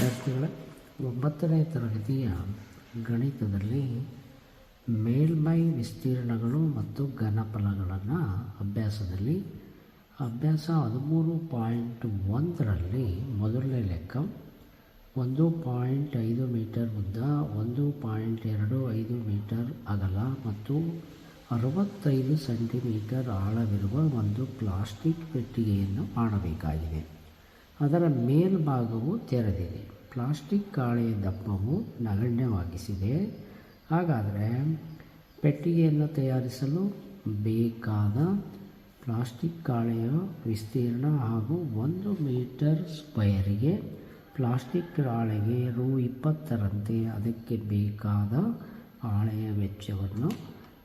ವಿದ್ಯಾರ್ಥಿಗಳೇ, ಒಂಬತ್ತನೇ ತರಗತಿಯ ಗಣಿತದಲ್ಲಿ ಮೇಲ್ಮೈ ವಿಸ್ತೀರ್ಣಗಳು ಮತ್ತು ಘನಫಲಗಳನ್ನು ಅಭ್ಯಾಸದಲ್ಲಿ, ಅಭ್ಯಾಸ ಹದಿಮೂರು ಪಾಯಿಂಟ್ ಒಂದರಲ್ಲಿ ಮೊದಲನೇ ಲೆಕ್ಕ, ಒಂದು ಪಾಯಿಂಟ್ ಐದು ಮೀಟರ್ ಉದ್ದ, ಒಂದು ಪಾಯಿಂಟ್ ಎರಡು ಐದು ಮೀಟರ್ ಅಗಲ ಮತ್ತು ಅರವತ್ತೈದು ಸೆಂಟಿಮೀಟರ್ ಆಳವಿರುವ ಒಂದು ಪ್ಲಾಸ್ಟಿಕ್ ಪೆಟ್ಟಿಗೆಯನ್ನು ಮಾಡಬೇಕಾಗಿದೆ ಅದರ ಮೇಲ್ಭಾಗವು ತೆರೆದಿದೆ. ಪ್ಲಾಸ್ಟಿಕ್ ಗಾಳಿಯ ದಪ್ಪವು ನಗಣ್ಯವಾಗಿಸಿದೆ. ಹಾಗಾದರೆ ಪೆಟ್ಟಿಗೆಯನ್ನು ತಯಾರಿಸಲು ಬೇಕಾದ ಪ್ಲಾಸ್ಟಿಕ್ ಗಾಳಿಯ ವಿಸ್ತೀರ್ಣ ಹಾಗೂ ಒಂದು ಮೀಟರ್ ಸ್ಕ್ವಯರಿಗೆ ಪ್ಲಾಸ್ಟಿಕ್ ಹಾಳೆಗೆ ರೂ ಇಪ್ಪತ್ತರಂತೆ ಅದಕ್ಕೆ ಬೇಕಾದ ಹಾಳೆಯ ವೆಚ್ಚವನ್ನು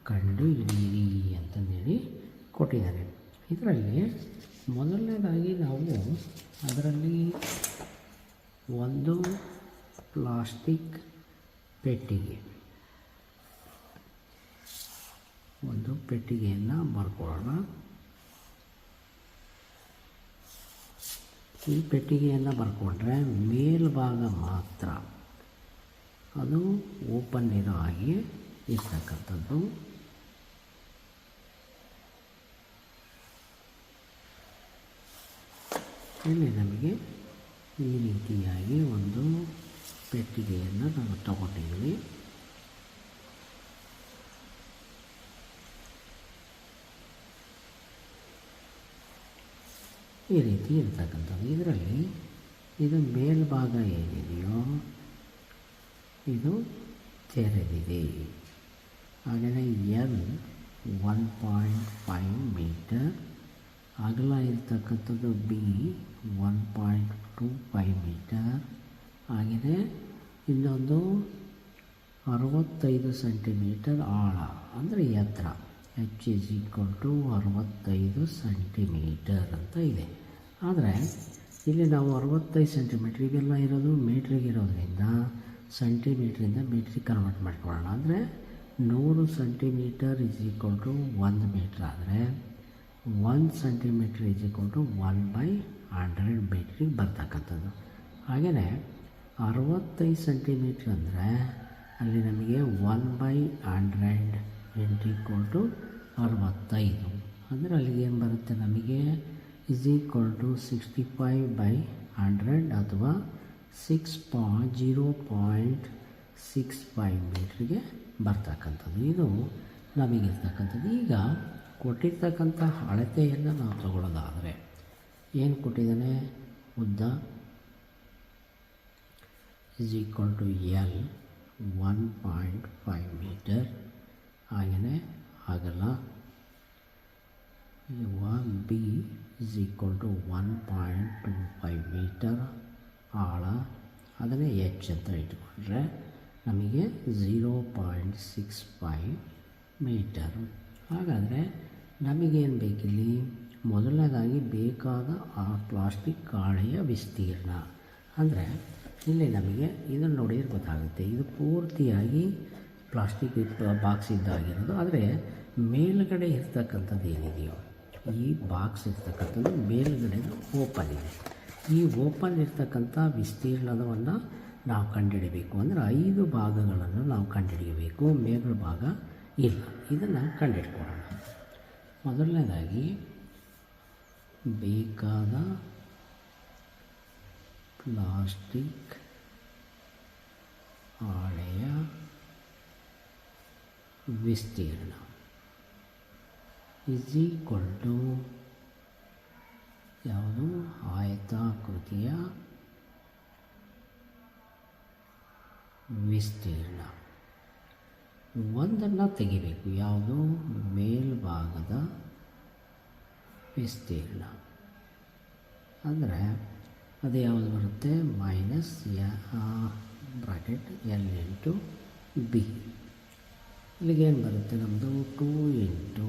ಕಂಡು ಹಿಡಿಯಿರಿ ಅಂತಂದೇಳಿ ಕೊಟ್ಟಿದ್ದಾರೆ. ಇದರಲ್ಲಿ ಮೊದಲನೇದಾಗಿ ನಾವು ಅದರಲ್ಲಿ ಒಂದು ಪ್ಲಾಸ್ಟಿಕ್ ಪೆಟ್ಟಿಗೆ, ಒಂದು ಪೆಟ್ಟಿಗೆಯನ್ನು ಬರ್ಕೊಳ್ಳೋಣ. ಈ ಪೆಟ್ಟಿಗೆಯನ್ನು ಬರ್ಕೊಂಡ್ರೆ ಮೇಲ್ಭಾಗ ಮಾತ್ರ ಅದು ಓಪನ್ ಇರೋ ಹಾಗೆ ಇರ್ತಕ್ಕಂಥದ್ದು. ಇಲ್ಲಿ ನಮಗೆ ಈ ರೀತಿಯಾಗಿ ಒಂದು ಪೆಟ್ಟಿಗೆಯನ್ನು ನಾವು ತಗೊಂಡಿದ್ದೀವಿ ಈ ರೀತಿ ಇರ್ತಕ್ಕಂಥದ್ದು. ಇದರಲ್ಲಿ ಇದು ಮೇಲ್ಭಾಗ ಏನಿದೆಯೋ ಇದು ತೆರೆದಿದೆ. ಹಾಗೆಯೇ L one point five metre ಅಗಲ ಇರ್ತಕ್ಕಂಥದ್ದು B one point two five metre ಆಗಿದೆ. ಇನ್ನೊಂದು ಅರವತ್ತೈದು ಸೆಂಟಿಮೀಟರ್ ಆಳ, ಅಂದರೆ ಎತ್ತರ. ಎಚ್ ಇಸ್ ಈಕ್ವಲ್ ಟು ಅರವತ್ತೈದು ಸೆಂಟಿಮೀಟರ್ ಅಂತ ಇದೆ. ಆದರೆ, ಇಲ್ಲಿ ನಾವು ಅರವತ್ತೈದು ಸೆಂಟಿಮೀಟ್ರಿಗೆಲ್ಲ ಇರೋದು ಮೀಟ್ರಿಗೆ ಇರೋದರಿಂದ ಸೆಂಟಿಮೀಟ್ರಿಂದ ಮೀಟ್ರಿಗೆ ಕನ್ವರ್ಟ್ ಮಾಡ್ಕೊಳ್ಳೋಣ. ಅಂದರೆ ನೂರು ಸೆಂಟಿಮೀಟರ್ ಇಸ್ ಈಕ್ವಲ್ ಟು ಒಂದು ಮೀಟ್ರ್ ಆದರೆ one centimetre is equal to one by hundred ಮೀಟ್ರಿಗೆ ಬರ್ತಕ್ಕಂಥದ್ದು. ಹಾಗೆಯೇ ಅರವತ್ತೈದು ಸೆಂಟಿಮೀಟ್ರ್ ಅಂದರೆ ಅಲ್ಲಿ ನಮಗೆ one by hundred into equal to ಅರವತ್ತೈದು. ಅಂದರೆ ಅಲ್ಲಿಗೆ ಏನು ಬರುತ್ತೆ? ನಮಗೆ is equal to sixty five by hundred ಅಥವಾ six point zero point six five ಮೀಟ್ರಿಗೆ ಬರ್ತಕ್ಕಂಥದ್ದು. ಇದು ನಮಗಿರ್ತಕ್ಕಂಥದ್ದು. ಈಗ ಕೊಟ್ಟಿರ್ತಕ್ಕಂಥ ಅಳತೆಯನ್ನು ನಾವು ತಗೊಳ್ಳೋದಾದರೆ, ಏನು ಕೊಟ್ಟಿದ್ದಾನೆ? ಉದ್ದ is equal to L one point five metre ಹಾಗೆಯೇ ಅಗಲ one B is equal to one point two five metre ಆಳ. ಅದನ್ನೇ ಎಚ್ ಅಂತ ಇಟ್ಕೊಂಡ್ರೆ ನಮಗೆ zero point six five metre ಹಾಗಾದರೆ ನಮಗೇನು ಬೇಕಿಲ್ಲಿ? ಮೊದಲನೇದಾಗಿ ಬೇಕಾದ ಆ ಪ್ಲಾಸ್ಟಿಕ್ ಕಾಳೆಯ ವಿಸ್ತೀರ್ಣ. ಅಂದರೆ, ಇಲ್ಲಿ ನಮಗೆ ಇದನ್ನು ನೋಡಿದ್ರೆ ಗೊತ್ತಾಗುತ್ತೆ. ಇದು ಪೂರ್ತಿಯಾಗಿ ಪ್ಲಾಸ್ಟಿಕ್ ಬಾಕ್ಸ್ ಇದ್ದಾಗಿರೋದು. ಆದರೆ, ಮೇಲುಗಡೆ ಇರ್ತಕ್ಕಂಥದ್ದು ಏನಿದೆಯೋ, ಈ ಬಾಕ್ಸ್ ಇರ್ತಕ್ಕಂಥದ್ದು ಮೇಲ್ಗಡೆ ಓಪನ್ ಇದೆ. ಈ ಓಪನ್ ಇರ್ತಕ್ಕಂಥ ವಿಸ್ತೀರ್ಣವನ್ನು ನಾವು ಕಂಡುಹಿಡಬೇಕು ಅಂದರೆ, ಐದು ಭಾಗಗಳನ್ನು ನಾವು ಕಂಡುಹಿಡಿಯಬೇಕು ಮೇಲ್ ಭಾಗ ಇಲ್ಲ. ಇದನ್ನು ಕಂಡುಹಿಡ್ಕೊಳ್ಳೋಣ ಮೊದಲನೇದಾಗಿ ಬೇಕಾದ ಪ್ಲಾಸ್ಟಿಕ್ ಹಾಳೆಯ ವಿಸ್ತೀರ್ಣ ಇಸ್ ಈಕ್ವಲ್ ಟು ಯಾವುದು? ಆಯತಾಕೃತಿಯ ವಿಸ್ತೀರ್ಣ. ಒಂದನ್ನು ತೆಗಿಬೇಕು. ಯಾವುದು? ಮೇಲ್ಭಾಗದ ವಿಸ್ತೀರ್ಣ. ಅಂದರೆ ಅದು ಯಾವುದು ಬರುತ್ತೆ? ಮೈನಸ್ ಯ ಬ್ರಾಕೆಟ್ ಎಲ್ ಇಂಟು ಬಿ. ಇಲ್ಲಿಗೇನು ಬರುತ್ತೆ ನಮ್ಮದು two into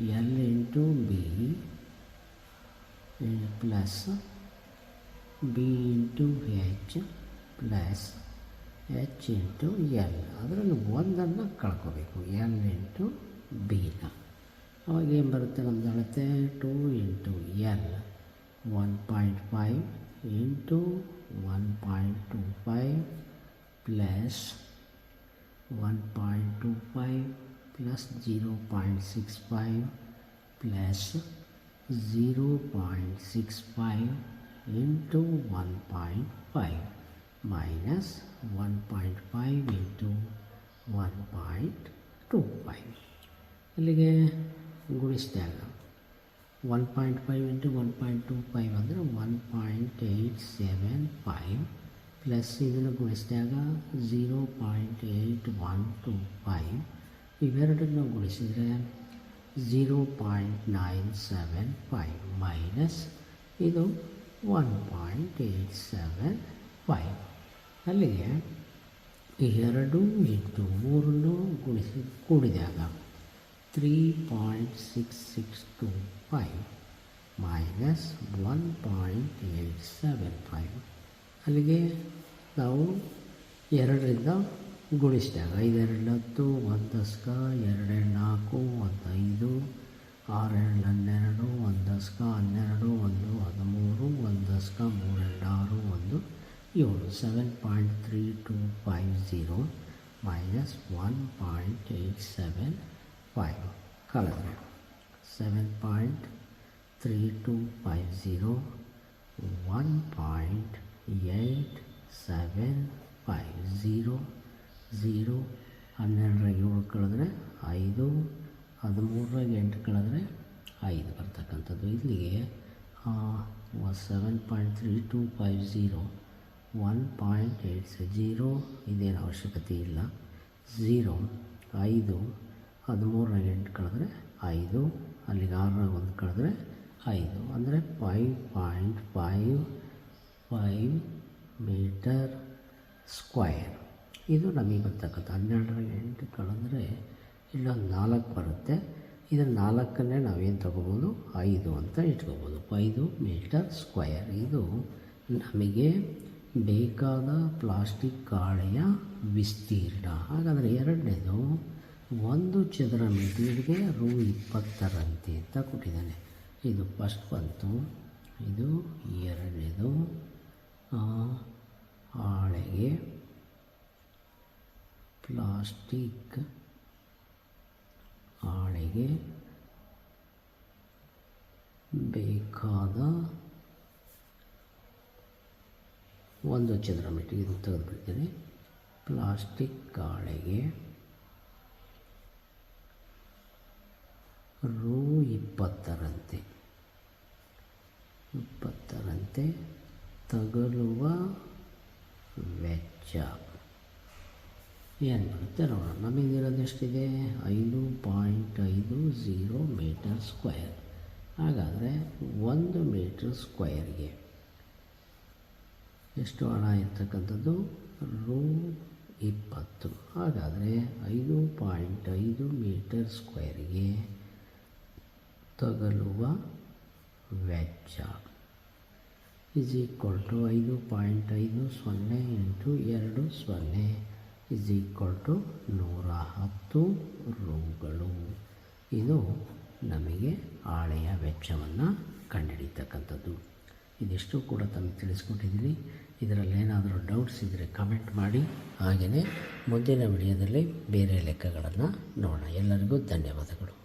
L into B plus B into H plus H into L. ಅದರಲ್ಲಿ ಒಂದನ್ನು ಕಳ್ಕೋಬೇಕು. ಎಲ್ ಇಂಟು ಬಿನ ಅವಾಗ ಏನು ಬರುತ್ತೆ ನಮ್ಮದು ಅಳತೆ? Two into L. One point five into one point two five plus one point two five plus zero point six five plus zero point six five into one point five. Point five into one point two five ಅಲ್ಲಿಗೆ ಗುಣಿಸಿದಾಗ one point five into one point two five ಅಂದರೆ one point eight seven five plus ಇದನ್ನು ಗುಣಿಸಿದಾಗ zero point eight one two five ಇವೆರಡನ್ನು ಗುಣಿಸಿದರೆ zero point nine seven five minus ಇದು one point eight seven five ಅಲ್ಲಿಗೆ ಎರಡು into ಮೂರನ್ನು ಗುಣಿಸಿ ಕೂಡಿದಾಗ three point six six two five minus one point eight seven five. ಅಲ್ಲಿಗೆ ನಾವು ಎರಡರಿಂದ ಗುಣಿಸಿದಾಗ ಐದೆರಡು ಹತ್ತು, ಒಂದು ಹಸ್ಕ ಎರಡು ನಾಲ್ಕು, ಒಂದು ಐದು, ಆರೆರಡು ಹನ್ನೆರಡು, ಒಂದು ದಶಕ ಹನ್ನೆರಡು, ಒಂದು ಹದಿಮೂರು, ಒಂದು ದಶಕ ಮೂರೆರಡು ಆರು, ಒಂದು ಏಳು seven point three two five zero minus one point eight seven five ಕಳೆದ್ರೆ seven point three two five zero one point eight seven five zero zero ಹನ್ನೆರಡರಾಗ ಏಳು ಕಳೆದ್ರೆ ಐದು, ಹದಿಮೂರರಾಗ ಎಂಟು ಕಳೆದ್ರೆ ಐದು ಬರ್ತಕ್ಕಂಥದ್ದು. ಇಲ್ಲಿಗೆ seven point three two five zero one point eight zero ಇದೇನು ಅವಶ್ಯಕತೆ ಇಲ್ಲ. ಝೀರೋ ಐದು ಹದಿಮೂರರಾಗ ಎಂಟು ಕಳೆದ್ರೆ ಐದು, ಅಲ್ಲಿಗೆ ಆರರಾಗ ಒಂದು ಕಳೆದ್ರೆ ಐದು. ಅಂದರೆ five point five five metre square ಇದು ನಮಗೆ ಬರ್ತಕ್ಕಂಥ ಹನ್ನೆರಡರಾಗ ಎಂಟು ಕಳೆದ್ರೆ ಇಲ್ಲೊಂದು ನಾಲ್ಕು ಬರುತ್ತೆ. ಇದನ್ನು ನಾಲ್ಕನ್ನೇ ನಾವೇನು ತೊಗೋಬೋದು? ಐದು ಅಂತ ಇಟ್ಕೋಬೋದು. ಐದು ಮೀಟರ್ ಸ್ಕ್ವಯರ್ ಇದು ನಮಗೆ ಬೇಕಾದ ಪ್ಲಾಸ್ಟಿಕ್ ಕಾಳೆಯ ವಿಸ್ತೀರ್ಣ. ಹಾಗಾದರೆ ಎರಡನೇದು, ಒಂದು ಚದರ ಮೀಟರ್ಗೆ ರೂ ಇಪ್ಪತ್ತರಂತೆ ಅಂತ ಕೊಟ್ಟಿದ್ದಾನೆ. ಇದು ಫಸ್ಟ್ ಬಂತು. ಇದು ಎರಡನೇದು ಹಾಳೆಗೆ ಪ್ಲಾಸ್ಟಿಕ್ ಹಾಳೆಗೆ ಬೇಕಾದ ಒಂದು ಚದರ ಮೀಟರ್ ಇದನ್ನು ತೆಗೆದುಬಿಡ್ತೀನಿ. ಪ್ಲಾಸ್ಟಿಕ್ ಕಾಳೆಗೆ ರೂ ಇಪ್ಪತ್ತರಂತೆ. ಇಪ್ಪತ್ತರಂತೆ ತಗಲುವ ವೆಚ್ಚ. ಏನು ಬರುತ್ತೆ ನೋಡೋಣ. ನಮಗಿರೋದು ಎಷ್ಟಿದೆ? ಐದು ಪಾಯಿಂಟ್ ಐದು ಝೀರೋ ಮೀಟರ್ ಸ್ಕ್ವಯರ್ ಹಾಗಾದರೆ ಒಂದು ಮೀಟರ್ ಸ್ಕ್ವಯರ್ಗೆ ಎಷ್ಟು ಹಣ ಇರ್ತಕ್ಕಂಥದ್ದು? ರೂ ಇಪ್ಪತ್ತು. ಹಾಗಾದರೆ ಐದು ಪಾಯಿಂಟ್ ಐದು ಮೀಟರ್ ಸ್ಕ್ವೇರಿಗೆ ತಗಲುವ ವೆಚ್ಚ ಇಸ್ ಈಕ್ವಲ್ ಟು ಐದು ಪಾಯಿಂಟ್ ಐದು ಸೊನ್ನೆ ಇಂಟು ಎರಡು ಸೊನ್ನೆ ಇಸ್ ಈಕ್ವಲ್ ಟು ನೂರ ಹತ್ತು ರೂಗಳು. ಇದು ನಮಗೆ ಹಾಳೆಯ ವೆಚ್ಚವನ್ನು ಕಂಡುಹಿಡಿತಕ್ಕಂಥದ್ದು ಇದಿಷ್ಟು ಕೂಡ ತಮಗೆ ತಿಳಿಸ್ಕೊಟ್ಟಿದ್ದೀನಿ. ಇದರಲ್ಲಿ ಏನಾದರೂ ಡೌಟ್ಸ್ ಇದ್ದರೆ ಕಮೆಂಟ್ ಮಾಡಿ. ಹಾಗೆಯೇ ಮುಂದಿನ ವಿಡಿಯೋದಲ್ಲಿ ಬೇರೆ ಲೆಕ್ಕಗಳನ್ನು ನೋಡೋಣ. ಎಲ್ಲರಿಗೂ ಧನ್ಯವಾದಗಳು.